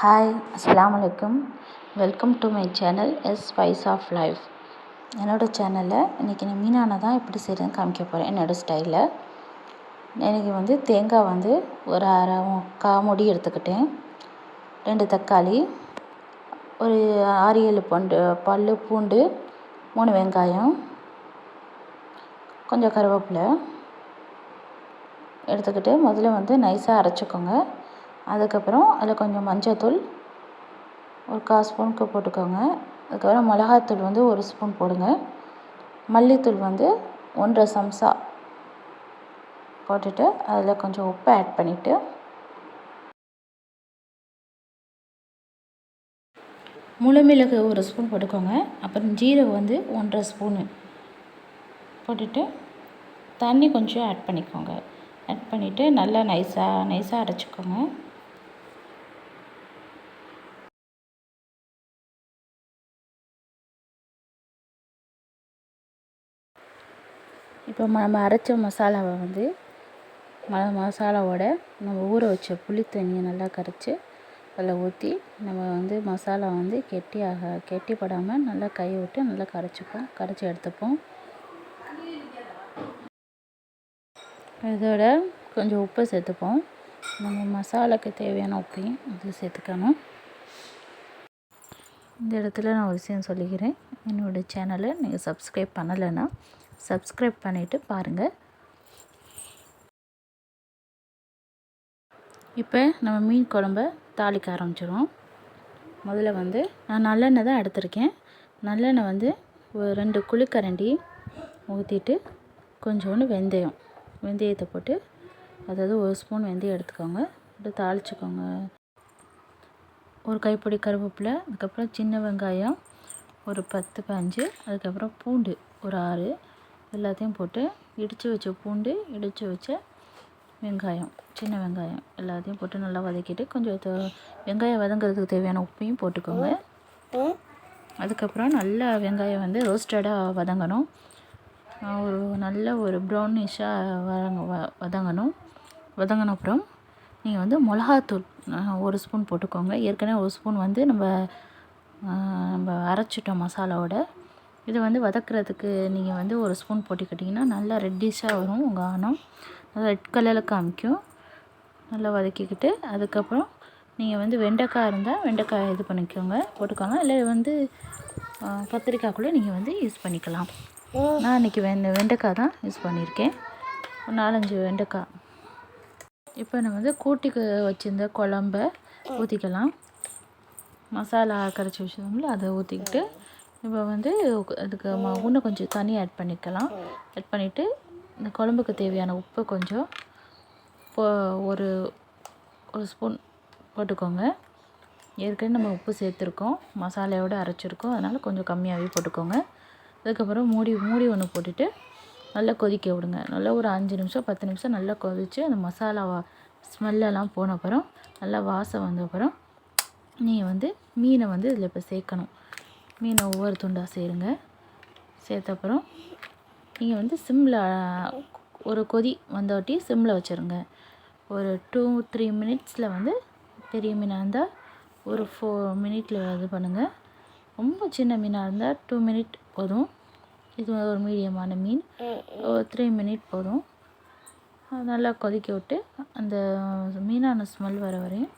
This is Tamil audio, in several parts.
ஹாய் அஸ்லாம் வலைக்கம் welcome to my channel S spice of life என்னோடய சேனலில் இன்றைக்கி நான் மீனான தான் எப்படி செய்கிறேன்னு காமிக்க போகிறேன் என்னோடய ஸ்டைலில் எனக்கு வந்து தேங்காய் வந்து ஒரு அரை கா முடி எடுத்துக்கிட்டேன். ரெண்டு தக்காளி ஒரு ஆறு ஏழு பண்டு பல் பூண்டு மூணு வெங்காயம் கொஞ்சம் கருவேப்பிலை எடுத்துக்கிட்டு முதல்ல வந்து நைஸாக அரைச்சிக்கோங்க. அதுக்கப்புறம் அதில் கொஞ்சம் மஞ்சள்தூள் ஒரு கால் ஸ்பூனுக்கு போட்டுக்கோங்க. அதுக்கப்புறம் மிளகாத்தூள் வந்து ஒரு ஸ்பூன் போடுங்க. மல்லித்தூள் வந்து ஒன்றரை சம்சா போட்டுட்டு அதில் கொஞ்சம் உப்பு ஆட் பண்ணிவிட்டு முழுமிளகு ஒரு ஸ்பூன் போட்டுக்கோங்க. அப்புறம் ஜீரகம் வந்து ஒன்றரை ஸ்பூனு போட்டுட்டு தண்ணி கொஞ்சம் ஆட் பண்ணிக்கோங்க. ஆட் பண்ணிவிட்டு நல்லா நைஸாக நைஸாக அரைச்சிக்கோங்க. இப்போ நம்ம அரைச்ச மசாலாவை வந்து ம மசாலாவோட நம்ம ஊற வச்ச புளி தண்ணியை நல்லா கரைச்சி அதில் ஊற்றி நம்ம வந்து மசாலா வந்து கெட்டி ஆக கெட்டிப்படாமல் நல்லா கையை விட்டு நல்லா கரைச்சிப்போம் கரைச்சி எடுத்துப்போம். இதோட கொஞ்சம் உப்பு சேர்த்துப்போம். நம்ம மசாலாவுக்கு தேவையான உப்பையும் இதில் சேர்த்துக்கணும். இந்த இடத்துல நான் ஒரு விஷயம் சொல்லிக்கிறேன். என்னோடய சேனலை நீங்கள் சப்ஸ்கிரைப் பண்ணலைன்னா சப்ஸ்கிரைப் பண்ணிவிட்டு பாருங்கள் இப்போ நம்ம மீன் குழம்ப தாளிக்க ஆரம்பிச்சிடும் முதல்ல வந்து நான் நல்லெண்ணெய் தான் எடுத்திருக்கேன். நல்லெண்ணெய் வந்து ஒரு ரெண்டு குழிக்கரண்டி ஊற்றிட்டு கொஞ்சோண்டு வெந்தயம். வெந்தயத்தை போட்டு அதாவது ஒரு ஸ்பூன் வெந்தயம் எடுத்துக்கோங்க. போட்டு தாளிச்சுக்கோங்க. ஒரு கைப்பிடி கருவேப்பிலை அதுக்கப்புறம் சின்ன வெங்காயம் ஒரு பத்து பஞ்சு அதுக்கப்புறம் பூண்டு ஒரு ஆறு எல்லாத்தையும் போட்டு இடித்து வச்ச பூண்டு இடித்து வச்ச வெங்காயம் சின்ன வெங்காயம் எல்லாத்தையும் போட்டு நல்லா வதக்கிட்டு கொஞ்சம் வெங்காயம் வதங்கிறதுக்கு தேவையான உப்பையும் போட்டுக்கோங்க. அதுக்கப்புறம் நல்லா வெங்காயம் வந்து ரோஸ்டடாக வதங்கணும். ஒரு நல்ல ஒரு ப்ரௌனிஷாக வதங்க வ வதங்கணும். வதங்கின அப்புறம் நீங்கள் வந்து மிளகாத்தூள் ஒரு ஸ்பூன் போட்டுக்கோங்க. ஏற்கனவே ஒரு ஸ்பூன் வந்து நம்ம நம்ம அரைச்சிட்டோம் மசாலாவோட. இது வந்து வதக்கிறதுக்கு நீங்கள் வந்து ஒரு ஸ்பூன் போட்டுக்கிட்டிங்கன்னா நல்லா ரெட்டிஷாக வரும் உங்கள் ஆணம். நல்லா ரெட் கலரில் காமிக்கும். நல்லா வதக்கிக்கிட்டு அதுக்கப்புறம் நீங்கள் வந்து வெண்டைக்காய் இருந்தால் வெண்டைக்காய் இது பண்ணிக்கோங்க. போட்டுக்கோங்க இல்லை வந்து கத்திரிக்காய் கூட நீங்கள் வந்து யூஸ் பண்ணிக்கலாம். நான் இன்றைக்கி வெண்ட வெண்டைக்காய் தான் யூஸ் பண்ணியிருக்கேன் ஒரு நாலஞ்சு வெண்டைக்காய். இப்போ நம்ம வந்து கூட்டிக்கு வச்சுருந்த குழம்ப ஊற்றிக்கலாம் மசாலா கரைச்சி வச்சுருந்தோம்ல அதை ஊற்றிக்கிட்டு இப்போ வந்து அதுக்கு இன்னும் கொஞ்சம் தண்ணி ஆட் பண்ணிக்கலாம். ஆட் பண்ணிவிட்டு இந்த குழம்புக்கு தேவையான உப்பு கொஞ்சம் ஒரு ஒரு ஸ்பூன் போட்டுக்கோங்க. ஏற்கனவே நம்ம உப்பு சேர்த்துருக்கோம். மசாலையோடு அரைச்சிருக்கோம். அதனால் கொஞ்சம் கம்மியாகவே போட்டுக்கோங்க. அதுக்கப்புறம் மூடி மூடி ஒன்று போட்டுட்டு நல்லா கொதிக்க விடுங்க. நல்லா ஒரு அஞ்சு நிமிஷம் பத்து நிமிஷம் நல்லா கொதித்து அந்த மசாலா ஸ்மெல்லெல்லாம் போன அப்புறம் நல்லா வாசம் வந்த அப்புறம் நீங்கள் வந்து மீனை வந்து இதில் இப்போ சேர்க்கணும். மீனை ஒவ்வொரு துண்டாக சேருங்க சேர்த்தப்புறம் நீங்கள் வந்து சிம்மில் ஒரு கொதி வந்தவாட்டி சிம்மில் வச்சுருங்க. ஒரு டூ த்ரீ மினிட்ஸில் வந்து பெரிய மீனாக இருந்தால் ஒரு ஃபோர் மினிட்டில் இது பண்ணுங்கள் ரொம்ப சின்ன மீனாக இருந்தால் டூ மினிட் போதும். இது ஒரு மீடியமான மீன். ஒரு த்ரீ மினிட் போதும். நல்லா கொதிக்க விட்டு அந்த மீனான ஸ்மெல் வர வரையும்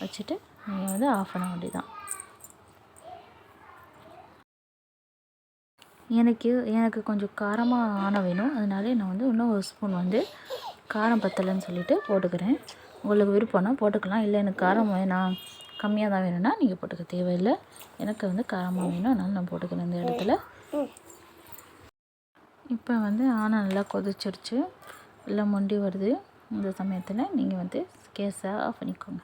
வச்சுட்டு நீங்கள் வந்து ஆஃப் பண்ண வேண்டியதான் எனக்கு எனக்கு கொஞ்சம் காரமாக ஆன வேணும். அதனால நான் வந்து இன்னும் ஒரு ஸ்பூன் வந்து காரம் பத்தலைன்னு சொல்லிவிட்டு போட்டுக்கிறேன். உங்களுக்கு விருப்பம்னா போட்டுக்கலாம். இல்லை எனக்கு காரம் வேணாம் கம்மியாக தான் வேணும்னா நீங்கள் போட்டுக்க தேவையில்லை. எனக்கு வந்து காரமாக வேணும். அதனால் நான் போட்டுக்கிறேன் இந்த இடத்துல. இப்போ வந்து ஆனை நல்லா கொதிச்சிருச்சு. எல்லாம் மொண்டி வருது. இந்த சமயத்தில் நீங்கள் வந்து கேஸை ஆஃப் பண்ணிக்கோங்க.